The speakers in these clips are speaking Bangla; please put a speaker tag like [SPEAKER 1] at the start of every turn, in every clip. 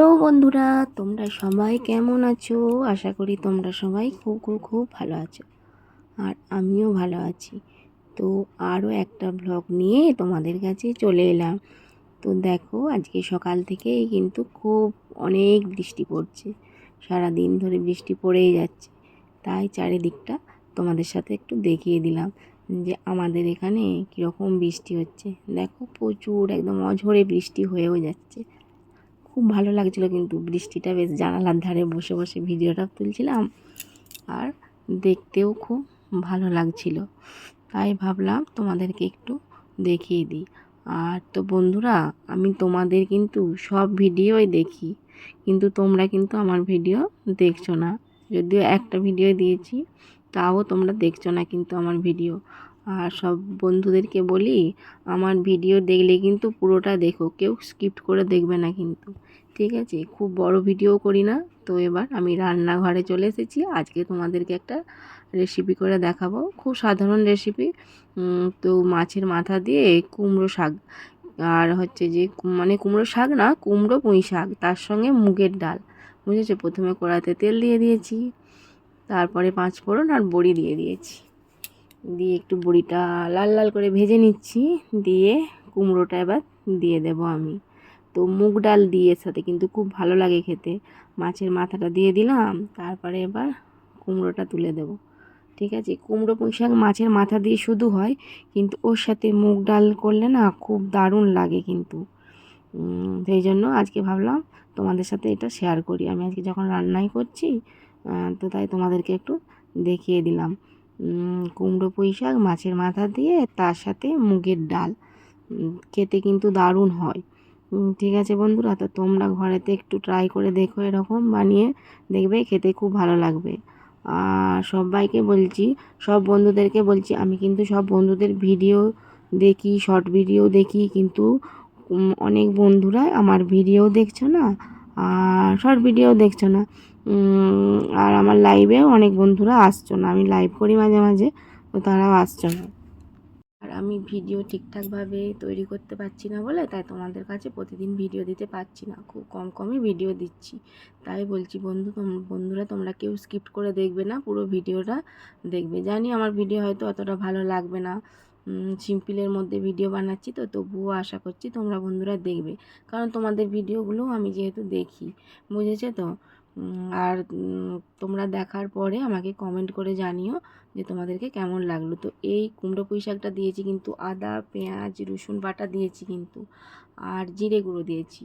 [SPEAKER 1] হ্যালো বন্ধুরা, তোমরা সবাই কেমন আছো? আশা করি তোমরা সবাই খুব খুব খুব ভালো আছো আর আমিও ভালো আছি। তো আরও একটা ব্লগ নিয়ে তোমাদের কাছে চলে এলাম। তো দেখো, আজকে সকাল থেকেই কিন্তু খুব অনেক বৃষ্টি পড়ছে। সারা দিন ধরে বৃষ্টি পড়েই যাচ্ছে। তাই চারিদিকটা তোমাদের সাথে একটু দেখিয়ে দিলাম যে আমাদের এখানে কীরকম বৃষ্টি হচ্ছে। দেখো, প্রচুর একদম অঝরে বৃষ্টি হয়েও যাচ্ছে। খুব ভালো লাগছিল কিন্তু বৃষ্টিটা বেশ জানালার ধারে বসে বসে ভিডিওটা তুলছিলাম আর দেখতেও খুব ভালো লাগছিল। তাই ভাবলাম তোমাদেরকে একটু দেখিয়ে দিই। আর তো বন্ধুরা, আমি তোমাদের কিন্তু সব ভিডিওই দেখি, কিন্তু তোমরা কিন্তু আমার ভিডিও দেখছ না। যদিও একটা ভিডিও দিয়েছি, তাও তোমরা দেখছ না কিন্তু আমার ভিডিও। আর সব বন্ধুদেরকে বলি, আমার ভিডিও দেখলে কিন্তু পুরোটা দেখো, কেউ স্কিপ করে দেখবে না কিন্তু। ঠিক আছে? খুব বড় ভিডিও করি না। তো এবার আমি রান্নাঘরে চলে এসেছি। আজকে তোমাদেরকে একটা রেসিপি করে দেখাবো। খুব সাধারণ রেসিপি তো মাছের মাথা দিয়ে কুমড়ো শাক। আর হচ্ছে যে মানে কুমড়ো শাক না, কুমড়ো পুঁই শাক, তার সঙ্গে মুগের ডাল। বুঝেছ? প্রথমে কড়াতে তেল দিয়ে দিয়েছি। তারপরে পাঁচ ফোড়ন আর বড়ি দিয়ে দিয়েছি। দিয়ে একটু বড়িটা লাল লাল করে ভেজে নিচ্ছি, দিয়ে কুমড়োটা এবার দিয়ে দেব আমি। তো মুগ ডাল দিয়ে সাথে কিন্তু খুব ভালো লাগে খেতে। মাছের মাথাটা দিয়ে দিলাম, তারপরে এবার কুমড়োটা তুলে দেব। ঠিক আছে, কুমড়ো পুঁই শাক মাছের মাথা দিয়ে শুধু হয়, কিন্তু ওর সাথে মুগ ডাল করলে না খুব দারুণ লাগে কিন্তু। সেই জন্য আজকে ভাবলাম তোমাদের সাথে এটা শেয়ার করি। আমি আজকে যখন রান্নাই করছি তো তাই তোমাদেরকে একটু দেখিয়ে দিলাম। কুমড়ো পুঁই শাক মাছের মাথা দিয়ে, তার সাথে মুগের ডাল। খেতে কিন্তু দারুণ হয়। ঠিক আছে বন্ধুরা, তো তোমরা ঘরেতে একটু ট্রাই করে দেখো এরকম বানিয়ে দেখবে, খেতে খুব ভালো লাগবে। আর সবাইকে বলছি, সব বন্ধুদেরকে বলছি, আমি কিন্তু সব বন্ধুদের ভিডিও দেখি শর্ট ভিডিও দেখি, কিন্তু অনেক বন্ধুরা আমার ভিডিও দেখছ না? আর শর্ট ভিডিও দেখছ না? আর আমার লাইভেও অনেক বন্ধুরা আসছো না। আমি লাইভ করি মাঝে মাঝে, তো তারাও আসছো না। আর আমি ভিডিও ঠিকঠাকভাবে তৈরি করতে পারছি না বলে, তাই তোমাদের কাছে প্রতিদিন ভিডিও দিতে পারছি না। খুব কম কমই ভিডিও দিচ্ছি। তাই বলছি, বন্ধু বন্ধুরা, তোমরা কেউ স্কিপ করে দেখবে না, পুরো ভিডিওটা দেখবে। জানি আমার ভিডিও হয়তো অতটা ভালো লাগবে না। সিম্পলের মধ্যে ভিডিও বানাচ্ছি, তো তবুও আশা করছি তোমরা বন্ধুরা দেখবে। কারণ তোমাদের ভিডিওগুলো আমি যেহেতু দেখি, বুঝেছে তো? আর তোমরা দেখার পরে আমাকে কমেন্ট করে জানিও যে তোমাদেরকে কেমন লাগল। তো এই কুমড়ো পুঁই শাকটা দিয়েছি কিন্তু আদা, পেঁয়াজ, রসুন বাটা দিয়েছি কিন্তু, আর জিরে গুঁড়ো দিয়েছি।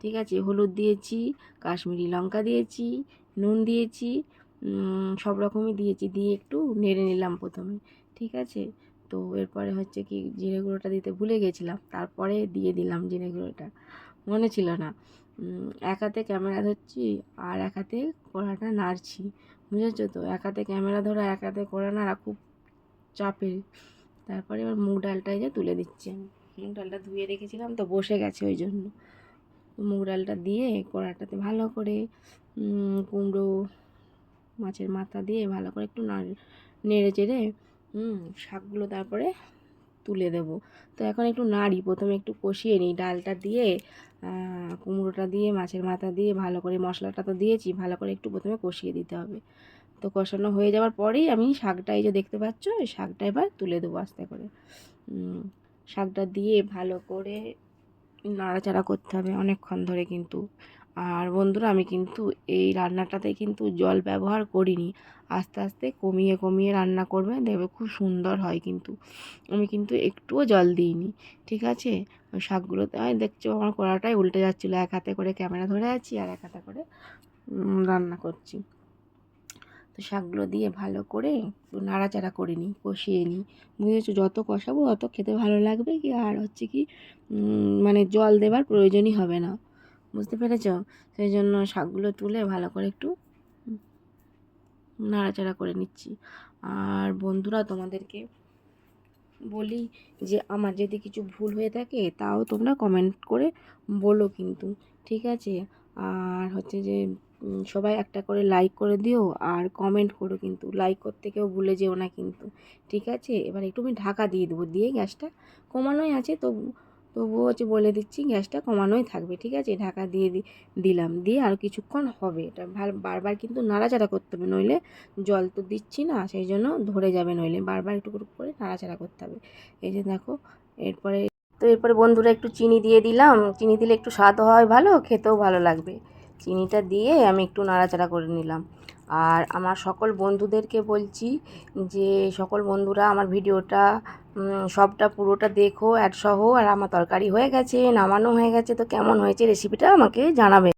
[SPEAKER 1] ঠিক আছে, হলুদ দিয়েছি, কাশ্মীরি লঙ্কা দিয়েছি, নুন দিয়েছি সব রকমই দিয়েছি, দিয়ে একটু নেড়ে নিলাম প্রথমে। ঠিক আছে? তো এরপরে হচ্ছে কি, জিরে গুঁড়োটা দিতে ভুলে গেছিলাম, তারপরে দিয়ে দিলাম জিরে গুঁড়োটা। মনে ছিল না। এক হাতে ক্যামেরা ধরছি আর এক হাতে কড়াটা নাড়ছি, বুঝেছ তো? এক হাতে ক্যামেরা ধরা এক হাতে কড়া নাড়া খুব চাপের। তারপরে এবার মুগ ডালটাই যে তুলে দিচ্ছি আমি। মুগ ডালটা ধুয়ে রেখেছিলাম তো বসে গেছে ওই জন্য। মুগ ডালটা দিয়ে কড়াটাতে ভালো করে কুমড়ো মাছের মাথা দিয়ে ভালো করে একটু নেড়ে চেড়ে শাকগুলো তারপরে তুলে দেব। তো এখন একটু নাড়ি, প্রথমে একটু কষিয়ে নিই ডালটা দিয়ে কুমড়োটা দিয়ে, মাছের মাথা দিয়ে, ভালো করে মশলাটা তো দিয়েছি, ভালো করে একটু প্রথমে কষিয়ে দিতে হবে। তো কষানো হয়ে যাওয়ার পরেই আমি শাকটা, এই যে দেখতে পাচ্ছ, এই শাকটা এবার তুলে দেবো আস্তে করে। শাকটা দিয়ে ভালো করে নাড়াচাড়া করতে হবে অনেকক্ষণ ধরে কিন্তু। আর বন্ধুরা, আমি কিন্তু এই রান্নাটাতে কিন্তু জল ব্যবহার করিনি। আস্তে আস্তে কমিয়ে কমিয়ে রান্না করবে, দেখবে খুব সুন্দর হয় কিন্তু। আমি কিন্তু একটুও জল দিইনি, ঠিক আছে? শাকগুলোতে আমি দেখছ আমার কড়াটাই উল্টে যাচ্ছিল, এক হাতে করে ক্যামেরা ধরে আছি আর এক হাতে করে রান্না করছি। তো শাকগুলো দিয়ে ভালো করে নাড়াচাড়া করে নিই, কষিয়ে নিই। বুঝেছ যত কষাবো তত খেতে ভালো লাগবে কি? আর হচ্ছে কি মানে জল দেবার প্রয়োজনই হবে না। বুঝতে পেরেছ? সেই জন্য শাকগুলো তুলে ভালো করে একটু নাড়াচাড়া করে নিচ্ছি। আর বন্ধুরা, তোমাদেরকে বলি যে, আমার যদি কিছু ভুল হয়ে থাকে, তাও তোমরা কমেন্ট করে বলো কিন্তু, ঠিক আছে? আর হচ্ছে যে সবাই একটা করে লাইক করে দিও, আর কমেন্ট করো কিন্তু লাইক করতে কেউ ভুলে যেও না কিন্তু, ঠিক আছে? এবার একটু আমি ঢাকা দিয়ে দেবো দিয়ে গ্যাসটা কমানোই আছে তো তবুও হচ্ছে বলে দিচ্ছি গ্যাসটা কমানোই থাকবে, ঠিক আছে? ঢাকা দিয়ে দিলাম, দিয়ে আর কিছুক্ষণ হবে। এটা বারবার কিন্তু নাড়াচাড়া করতে হবে, নইলে জল তো দিচ্ছি না, সেই জন্য ধরে যাবে নইলে। বারবার একটু করে নাড়াচাড়া করতে হবে। এই যে দেখো, এরপরে, তো এরপরে বন্ধুরা একটু চিনি দিয়ে দিলাম। চিনি দিলে একটু স্বাদ হয় ভালো, খেতেও ভালো লাগবে। চিনিটা দিয়ে আমি একটু নাড়াচাড়া করে নিলাম। আর আমার সকল বন্ধুদেরকে বলছি যে, সকল বন্ধুরা আমার ভিডিওটা সবটা পুরোটা দেখো অ্যাড সহ, আর আমার তরকারি হয়ে গেছে, নামানো হয়ে গেছে, তো কেমন হয়েছে রেসিপিটা আমাকে জানাবে।